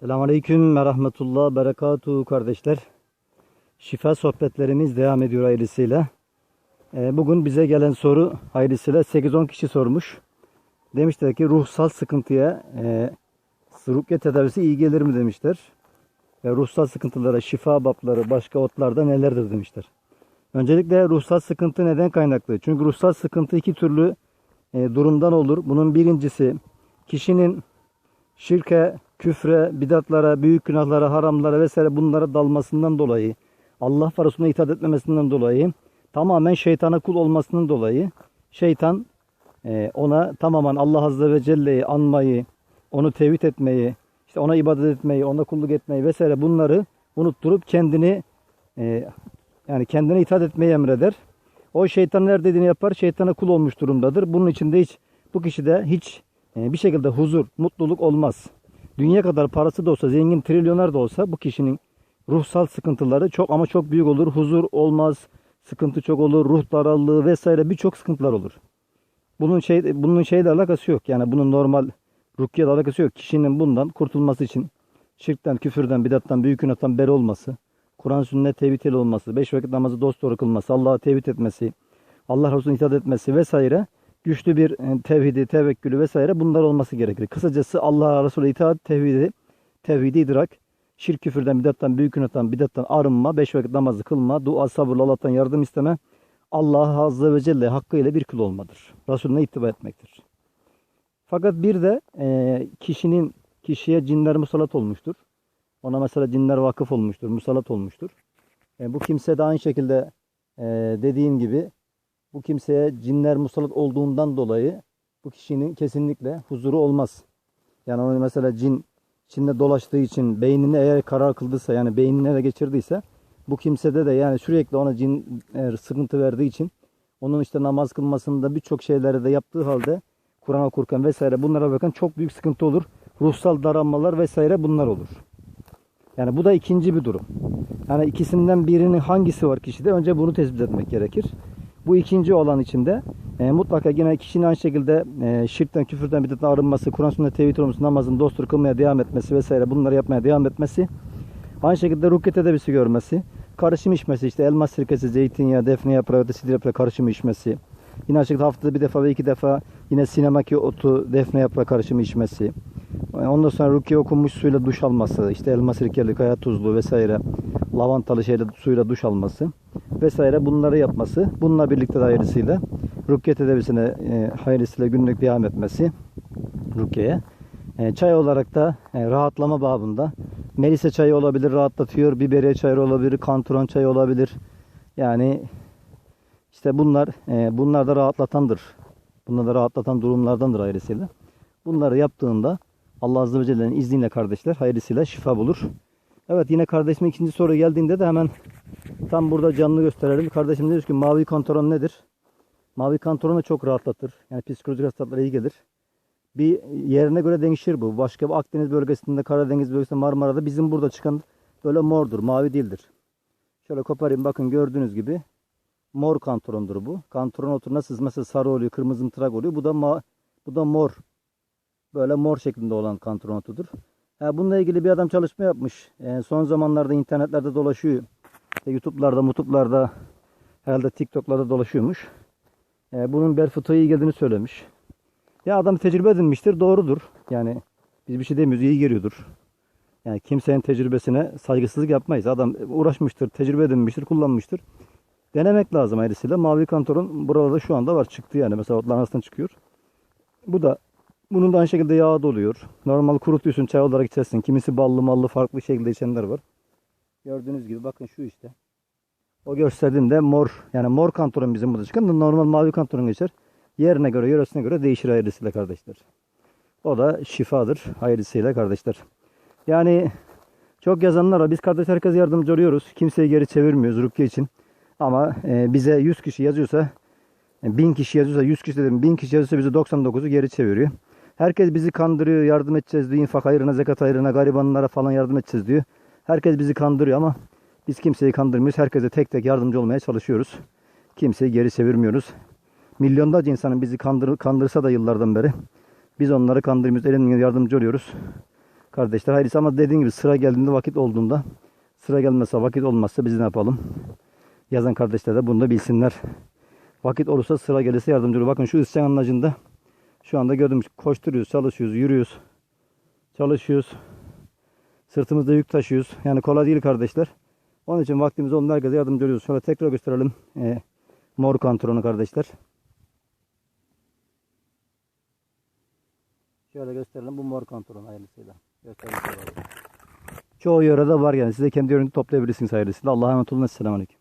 Selamünaleyküm ve rahmetullah, berekatuhu kardeşler. Şifa sohbetlerimiz devam ediyor hayırlısıyla. Ee, bugün bize gelen soru hayırlısıyla 8-10 kişi sormuş. Demişler ki ruhsal sıkıntıya e, rukiye tedavisi iyi gelir mi demişler. Ve ruhsal sıkıntılara şifa babları başka otlarda nelerdir demişler. Öncelikle ruhsal sıkıntı neden kaynaklı? Çünkü ruhsal sıkıntı iki türlü e, durumdan olur. Bunun birincisi kişinin şirke, küfre, bidatlara, büyük günahlara, haramlara vesaire bunlara dalmasından dolayı, Allah ve Resulüne itaat etmemesinden dolayı, tamamen şeytana kul olmasından dolayı, şeytan e, ona tamamen Allah Azze ve Celle'yi anmayı, onu tevhid etmeyi, işte ona ibadet etmeyi, ona kulluk etmeyi vesaire bunları unutturup kendini e, yani kendine itaat etmeyi emreder. O şeytanın her dediğini yapar, şeytana kul olmuş durumdadır. Bunun içinde hiç bu kişide hiç e, bir şekilde huzur, mutluluk olmaz. Dünya kadar parası da olsa, zengin trilyoner de olsa bu kişinin ruhsal sıkıntıları çok ama çok büyük olur. Huzur olmaz, sıkıntı çok olur, ruh darallığı vesaire birçok sıkıntılar olur. Bunun şey bunun şeyle alakası yok. Yani bunun normal rukiyeyle alakası yok. Kişinin bundan kurtulması için şirkten, küfürden, bidattan, büyük günahtan beri olması, Kur'an sünnet tevhid olması, beş vakit namazı dosdoğru kılması, Allah'a tevhid etmesi, Allah Resulüne itaat etmesi vesaire güçlü bir e, tevhidi, tevekkülü vesaire bunlar olması gerekir. Kısacası Allah'a Resulüne itaat, tevhidi, tevhidi idrak, şirk küfürden, bidattan, büyük günahtan, bidattan arınma, beş vakit namazı kılma, dua, sabırla Allah'tan yardım isteme, Allah Azze ve Celle hakkıyla bir kul olmadır. Resulüne ittiba etmektir. Fakat bir de e, kişinin kişiye cinler musallat olmuştur. Ona mesela cinler vakıf olmuştur, musallat olmuştur. E, bu kimse de aynı şekilde dediğin gibi bu kimseye cinler musallat olduğundan dolayı bu kişinin kesinlikle huzuru olmaz. Yani onu mesela cin içinde dolaştığı için beynini eğer karar kıldıysa yani beynini ele geçirdiyse bu kimsede de yani sürekli ona cin eğer sıkıntı verdiği için onun işte namaz kılmasında birçok şeyleri de yaptığı halde Kur'an okurken vesaire bunlara bakın çok büyük sıkıntı olur. Ruhsal daralmalar vesaire bunlar olur. Yani bu da ikinci bir durum. Yani ikisinden birinin hangisi var kişide önce bunu tespit etmek gerekir. Bu ikinci olan içinde e, mutlaka yine kişinin aynı şekilde e, şirkten, küfürden, bidatten arınması, Kur'an sünnet tevhid olması, namazın dostur kılmaya devam etmesi vesaire bunları yapmaya devam etmesi. Aynı şekilde rukiye tedavisi görmesi, karışım içmesi işte elma sirkesi, zeytinyağı, defne yaprağı, sidr yaprağı karışımı içmesi. Yine aynı şekilde haftada bir defa ve iki defa yine sinemaki otu, defne yaprağı karışımı içmesi. Ondan sonra rukiye okunmuş suyla duş alması, işte elma sirkeli, kaya tuzlu vesaire, lavantalı şeyle suyla duş alması vesaire bunları yapması. Bununla birlikte de hayırlısıyla rukiye tedavisine e, hayırlısıyla günlük devam etmesi rukiye. E, çay olarak da e, rahatlama babında melise çayı olabilir, rahatlatıyor. Biberiye çayı olabilir, kantaron çayı olabilir. Yani işte bunlar e, bunlar da rahatlatandır. Bunlar da rahatlatan durumlardandır hayırlısıyla. Bunları yaptığında Allah Azze ve Celle'nin izniyle kardeşler hayırlısıyla şifa bulur. Evet yine kardeşimin ikinci soru geldiğinde de hemen tam burada canlı gösterelim. Kardeşim diyor ki mavi kantaron nedir? Mavi kantaron da çok rahatlatır. Yani psikolojik hastalıklara iyi gelir. Bir yerine göre değişir bu. Başka bir Akdeniz bölgesinde, Karadeniz bölgesinde, Marmara'da bizim burada çıkan böyle mordur, mavi değildir. Şöyle koparayım bakın gördüğünüz gibi mor kantarondur bu. Kantaron otu nasıl mesela sarı oluyor, kırmızı mıtrak oluyor. Bu da ma bu da mor. Böyle mor şeklinde olan kantaron otudur. Ha, bununla ilgili bir adam çalışma yapmış. E, son zamanlarda internetlerde dolaşıyor. İşte YouTube'larda, mutuplarda, herhalde TikTok'larda dolaşıyormuş. E, bunun fıtığı iyi geldiğini söylemiş. Ya adam tecrübe edinmiştir, doğrudur. Yani biz bir şey demiyoruz, iyi geliyordur. Yani kimsenin tecrübesine saygısızlık yapmayız. Adam uğraşmıştır, tecrübe edinmiştir, kullanmıştır. Denemek lazım ayrısıyla. Mavi kantaron buralarda şu anda var. Çıktı yani. Mesela otların arasından çıkıyor. Bu da bunun da aynı şekilde yağı da oluyor. Normal kurutuyorsun çay olarak içersin. Kimisi ballı mallı farklı şekilde içenler var. Gördüğünüz gibi bakın şu işte. O gösterdiğimde mor yani mor kantaron bizim burada çıkan normal mavi kantaron geçer. Yerine göre yöresine göre değişir hayırlısıyla kardeşler. O da şifadır hayırlısıyla kardeşler. Yani çok yazanlar var. Biz kardeş herkes yardımcı oluyoruz. Kimseyi geri çevirmiyoruz rukiye için. Ama e, bize 100 kişi yazıyorsa, e, 1000 kişi yazıyorsa, 100 kişi dedim, 1000 kişi yazıyorsa bize 99'u geri çeviriyor. Herkes bizi kandırıyor, yardım edeceğiz diyor. infak hayrına, zekat hayrına, garibanlara falan yardım edeceğiz diyor. Herkes bizi kandırıyor ama biz kimseyi kandırmıyoruz. Herkese tek tek yardımcı olmaya çalışıyoruz. Kimseyi geri çevirmiyoruz. Milyonlarca insanın bizi kandır, kandırsa da yıllardan beri biz onları kandırmıyoruz. Elimizden yardımcı oluyoruz. Kardeşler hayırlısı ama dediğim gibi sıra geldiğinde vakit olduğunda sıra gelmezse vakit olmazsa biz ne yapalım? Yazan kardeşler de bunu da bilsinler. Vakit olursa sıra gelirse yardımcı olur. Bakın şu isyan anlacında şu anda gördüm koşturuyoruz, çalışıyoruz, yürüyoruz. Çalışıyoruz. Sırtımızda yük taşıyoruz. Yani kolay değil kardeşler. Onun için vaktimiz olun herkese yardımcı oluyoruz. Şöyle tekrar gösterelim. Ee, mor kantronu kardeşler. Şöyle gösterelim. Bu mor kantron hayırlısıyla. Gösterelim. Çoğu yörede var yani. Siz de kendi yörünü toplayabilirsiniz hayırlısıyla. Allah'a emanet olun. Esselamu Aleyküm.